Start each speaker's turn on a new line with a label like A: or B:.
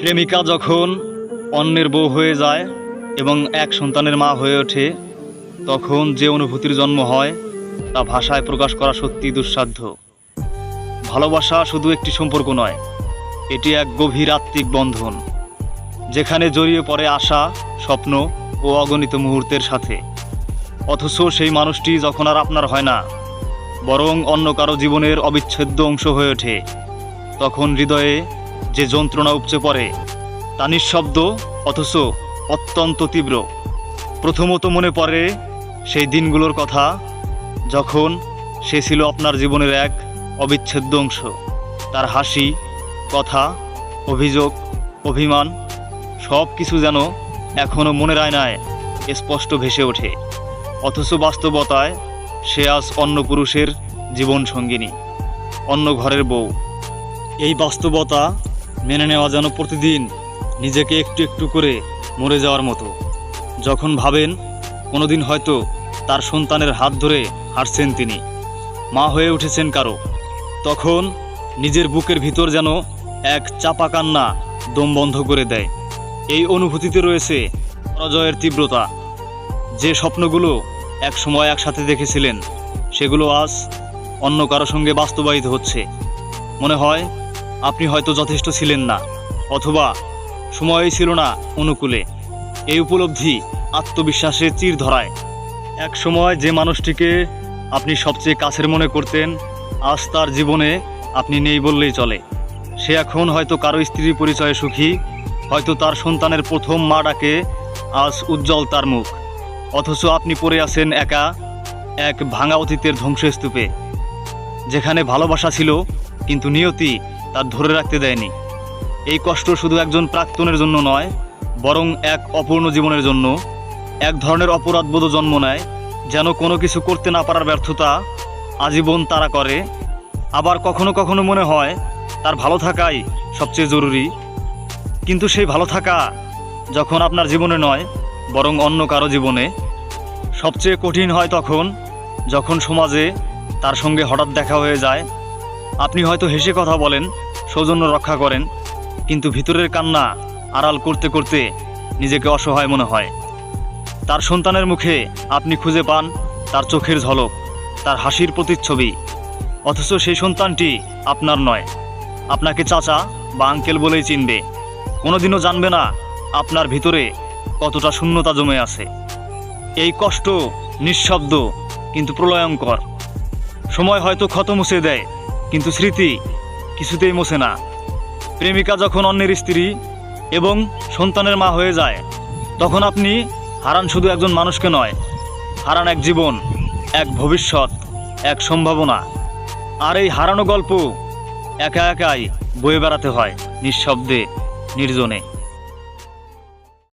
A: প্রেমিকা যখন অন্যের বউ হয়ে যায় এবং এক সন্তানের মা হয়ে ওঠে, তখন যে অনুভূতির জন্ম হয় তা ভাষায় প্রকাশ করা সত্যি দুঃসাধ্য। ভালোবাসা শুধু একটি সম্পর্ক নয়, এটি এক গভীর আত্মিক বন্ধন, যেখানে জড়িয়ে পড়ে আশা, স্বপ্ন ও অগণিত মুহূর্তের সাথে। অথচ সেই মানুষটি যখন আর আপনার হয় না, বরং অন্য কারও জীবনের অবিচ্ছেদ্য অংশ হয়ে ওঠে, তখন হৃদয়ে যে যন্ত্রণা উপচে পড়ে, তা নিঃশব্দ অথচ অত্যন্ত তীব্র। প্রথমত মনে পড়ে সেই দিনগুলোর কথা, যখন সে ছিল আপনার জীবনের এক অবিচ্ছেদ্য অংশ। তার হাসি, কথা, অভিযোগ, অভিমান সব কিছু যেন এখনও মনের আয়নায় স্পষ্ট ভেসে ওঠে। অথচ বাস্তবতায় সে আজ অন্য পুরুষের জীবন সঙ্গিনী অন্য ঘরের বউ। এই বাস্তবতা মেনে নেওয়া যেন প্রতিদিন নিজেকে একটু একটু করে মরে যাওয়ার মতো। যখন ভাবেন, কোনোদিন হয়তো তার সন্তানের হাত ধরে হাঁটছেন তিনি। মা হয়ে উঠেছেন কারও। তখন নিজের বুকের ভিতর যেন এক চাপা কান্না দম বন্ধ করে দেয়। এই অনুভূতিতে রয়েছে পরাজয়ের তীব্রতা। যে স্বপ্নগুলো এক সময় একসাথে দেখেছিলেন, সেগুলো আজ অন্য কারও সঙ্গে বাস্তবায়িত হচ্ছে। মনে হয় আপনি হয়তো যথেষ্ট ছিলেন না, অথবা সময়ই ছিল না অনুকূলে। এই উপলব্ধি আত্মবিশ্বাসে চির ধরায়। এক সময় যে মানুষটিকে আপনি সবচেয়ে কাছের মনে করতেন, আজ তার জীবনে আপনি নেই বললেই চলে। সে এখন হয়তো কারও স্ত্রীর পরিচয়ে সুখী, হয়তো তার সন্তানের প্রথম মা ডাকে, আজ উজ্জ্বল তার মুখ। অথচ আপনি পড়ে আছেন একা, এক ভাঙা অতীতের ধ্বংসস্তূপে। যেখানে ভালোবাসা ছিল, কিন্তু নিয়তি তার ধরে রাখতে দেয়নি। এই কষ্ট শুধু একজন প্রাক্তনের জন্য নয়, বরং এক অপূর্ণ জীবনের জন্য। এক ধরনের অপরাধবোধ জন্ম নেয়, যেন কোনো কিছু করতে না পারার ব্যর্থতা আজীবন তারা করে। আবার কখনো কখনো মনে হয়, তার ভালো থাকাই সবচেয়ে জরুরি। কিন্তু সেই ভালো থাকা যখন আপনার জীবনে নয়, বরং অন্য কারও জীবনে, সবচেয়ে কঠিন হয় তখন, যখন সমাজে তার সঙ্গে হঠাৎ দেখা হয়ে যায় আপনি হয়তো হেসে কথা বলেন, সৌজন্য রক্ষা করেন, কিন্তু ভিতরের কান্না আড়াল করতে করতে নিজেকে অসহায় মনে হয়। তার সন্তানের মুখে আপনি খুঁজে পান তার চোখের ঝলক, তার হাসির প্রতিচ্ছবি। অথচ সেই সন্তানটি আপনার নয়। আপনাকে চাচা বা আঙ্কেল বলেই চিনবে। কোনোদিনও জানবে না আপনার ভিতরে কতটা শূন্যতা জমে আছে। এই কষ্ট নিঃশব্দ, কিন্তু প্রলয়ঙ্কর। সময় হয়তো ক্ষত মুছে দেয় কিন্তু স্মৃতি কিছুতেই মোছে না। প্রেমিকা যখন অন্যের স্ত্রী এবং সন্তানের মা হয়ে যায়, তখন আপনি হারান শুধু একজন মানুষকে নয়, হারান এক জীবন, এক ভবিষ্যৎ, এক সম্ভাবনা। আর এই হারানো গল্প একা একাই বয়ে বেড়াতে হয় নিঃশব্দে, নির্জনে।